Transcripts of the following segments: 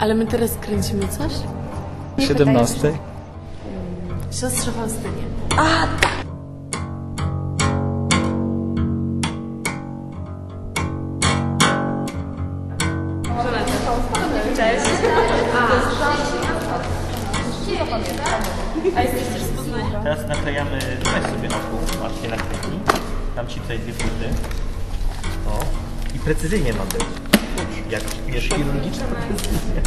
Ale my teraz kręcimy coś? 17. Siostrze Faustynie. Teraz naklejamy, weź sobie oku, łatwiej naklejki. Dam Ci tutaj dwie płyty. O. I precyzyjnie ma być. Jak wiesz, chirurgiczna precyzja.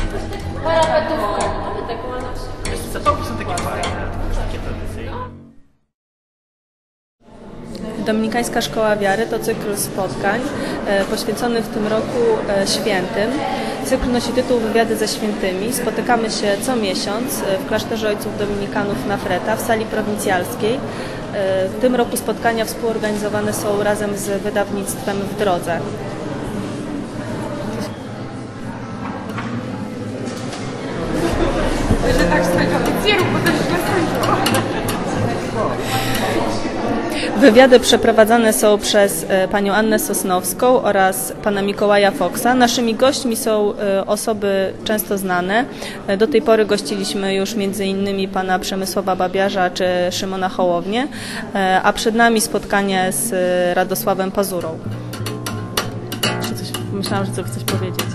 Wiesz co, to są takie fajne, takie tradycyjne. Dominikańska Szkoła Wiary to cykl spotkań e, poświęcony w tym roku e, świętym. Cykl nosi tytuł Wywiady ze świętymi. Spotykamy się co miesiąc e, w klasztorze ojców dominikanów na Freta w sali prowincjalskiej. W tym roku spotkania współorganizowane są razem z wydawnictwem w drodze. Wywiady przeprowadzane są przez e, panią Annę Sosnowską oraz pana Mikołaja Foksa. Naszymi gośćmi są e, osoby często znane. E, Do tej pory gościliśmy już między innymi pana Przemysława Babiarza czy Szymona Hołownię, a przed nami spotkanie z Radosławem Pazurą. Myślałam, że chcesz powiedzieć.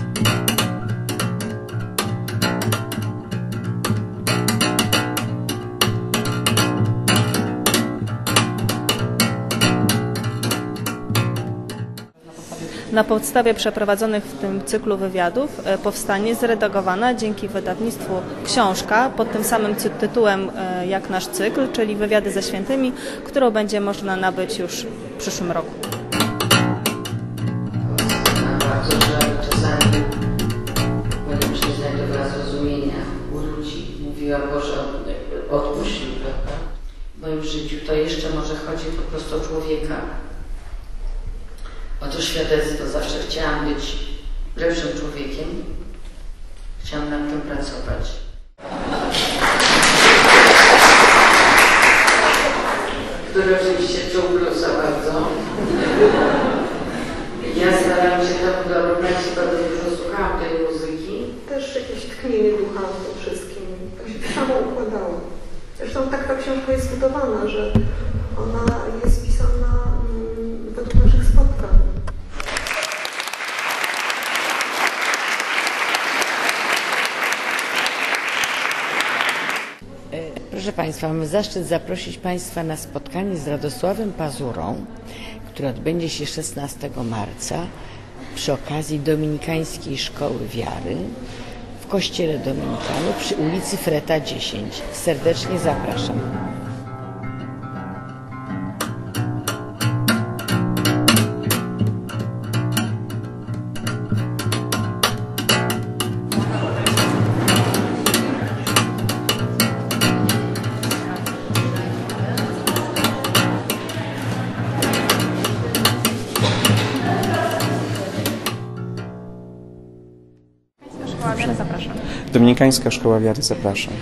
Na podstawie przeprowadzonych w tym cyklu wywiadów e, powstanie zredagowana dzięki wydawnictwu książka pod tym samym tytułem e, jak nasz cykl, czyli Wywiady ze świętymi, którą będzie można nabyć już w przyszłym roku. bardzo, że czasami moim się znajdowała zrozumienia u ludzi. Mówiła, Boże, odpuść mi, prawda? W moim życiu to jeszcze może chodzi po prostu o człowieka. O to świadectwo. Zawsze chciałam być lepszym człowiekiem. Chciałam nad tym pracować. Który oczywiście czuł za bardzo. Ja starałam się temu dorównać, bardzo dużo słuchałam tej muzyki. też jakieś tknienie ducha w tym wszystkim. Tak się samo układało. Zresztą tak ta książka jest zbudowana, że ona jest Proszę Państwa, mam zaszczyt zaprosić Państwa na spotkanie z Radosławem Pazurą, które odbędzie się 16 marca przy okazji Dominikańskiej Szkoły Wiary w Kościele Dominikanów przy ulicy Freta 10. Serdecznie zapraszam. Dominikańska Szkoła Wiary zapraszam.